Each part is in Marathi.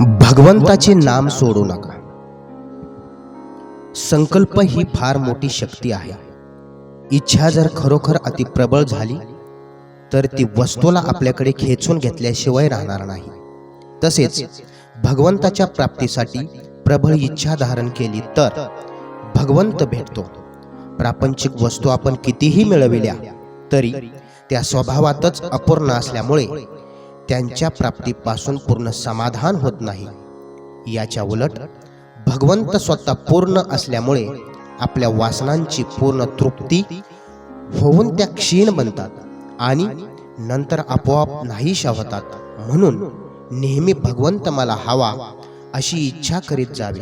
भगवंताचे नाम सोडू नका. संकल्प ही फार मोठी शक्ती आहे. इच्छा जर खरोखर अति प्रबळ झाली तर ती वस्तूला आपल्याकडे खेचून घेतल्याशिवाय राहणार नाही. तसेच भगवंताच्या प्राप्तीसाठी प्रबळ इच्छा धारण केली तर भगवंत भेटतो. प्रापंचिक वस्तू आपण कितीही मिळविल्या तरी त्या स्वभावातच अपूर्ण असल्यामुळे त्यांच्या प्राप्तीपासून पूर्ण समाधान होत नाही. याच्या उलट भगवंत स्वतः पूर्ण असल्यामुळे आपल्या वासनांची पूर्ण तृप्ती होऊन त्या क्षीण बनतात आणि नंतर आपोआप नाहीशा होतात. म्हणून नेहमी भगवंत मला हवा अशी इच्छा करीत जावी.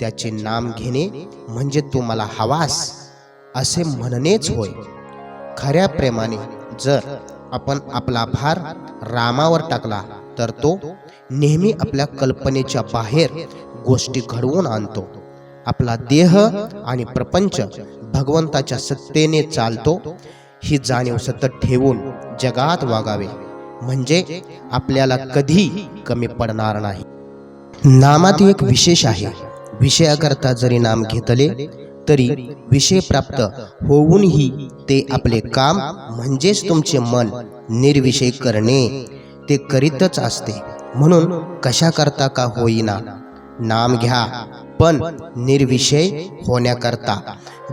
त्याचे नाम घेणे म्हणजे तू मला हवास असे म्हणणेच होय. खऱ्या प्रेमाने जर आपण आपला भार रामावर टाकला तर तो नेहमी आपल्या कल्पनेच्या बाहेर गोष्टी घडवून आणतो. आपला देह आणि प्रपंच भगवंताच्या सत्तेने चालतो ही जाणीव सतत ठेवून जगात वागावे. म्हणजे आपल्याला कधी कमी पडणार नाही. नामात एक विशेष आहे. विषयाकरता जरी नाम घेतले तरी विषय प्राप्त होऊनही ते आपले काम म्हणजेच तुमचे मन निर्विषय करणे ते करीतच असते. म्हणून कशा करता का होईना? नाम घ्या पण निर्विषय होण्याकरता.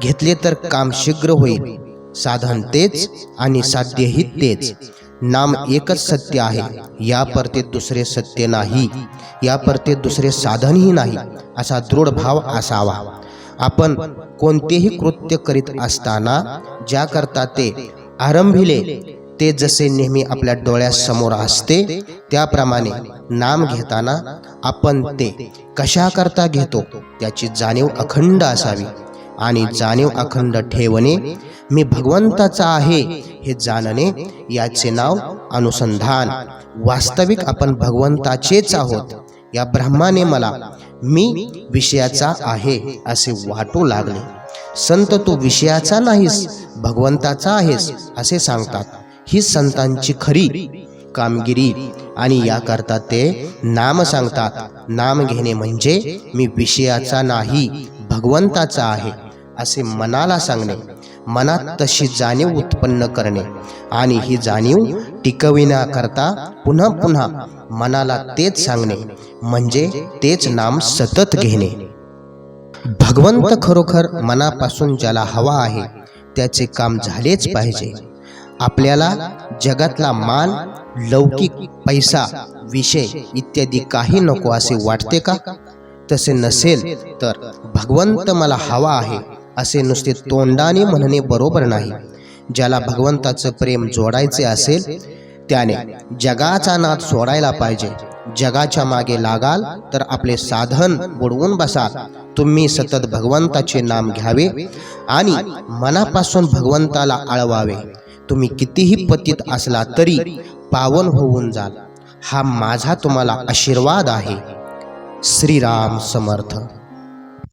घेतले तर काम शीघ्र होईल. साधन तेच आणि साध्यही तेच. नाम एकच सत्य आहे. या परते दुसरे सत्य नाही. या परते दुसरे साधनही नाही. असा दृढ भाव असावा. आपण कोणतेही कृत्य करीत असताना ज्या करता ते आरंभिले ते जसे नेहमी आपल्या डोळ्यासमोर असते त्याप्रमाणे नाम घेताना आपण ते कशा करता घेतो त्याची जाणीव अखंड असावी. आणि जाणीव अखंड ठेवणे मी भगवंताचा आहे हे जाणणे याचे नाव अनुसंधान. वास्तविक आपण भगवंताचेच आहोत. या ब्रह्माने मला मी विषयाचा आहे असे वाटू लागले. संत तू विषयाचा नाहीस भगवंताचा आहेस असे सांगतात. ही संतांची खरी कामगिरी आणि याकरता ते नाम सांगतात. नाम घेणे म्हणजे मी विषयाचा नाही भगवंताचा आहे असे मनाला सांगणे. मनात तशी जाणीव उत्पन्न करणे. आणि ही जाणीव टिकविण्याकरता पुन्हा पुन्हा मनाला तेच सांगणे म्हणजे तेच नाम सतत घेणे. भगवंत खरोखर मनापासून ज्याला हवा आहे त्याचे काम झालेच पाहिजे. आपल्याला जगातला मान लौकिक पैसा विषय इत्यादी काही नको असे वाटते का? तसे नसेल तर भगवंत मला हवा आहे. असे नुसते तोंडाने म्हणणे बरोबर नाही. ज्याला भगवंताचं प्रेम जोडायचे असेल त्याने जगाचा नाद सोडायला पाहिजे. जगाच्या मागे लागाल तर आपले साधन बुडवून बसाल तुम्ही सतत भगवंताचे नाम घ्यावे आणि मनापासून भगवंताला आळवावे. तुम्ही कितीही पतीत असला तरी पावन होऊन जाल. हा माझा तुम्हाला आशीर्वाद आहे. श्रीराम समर्थ.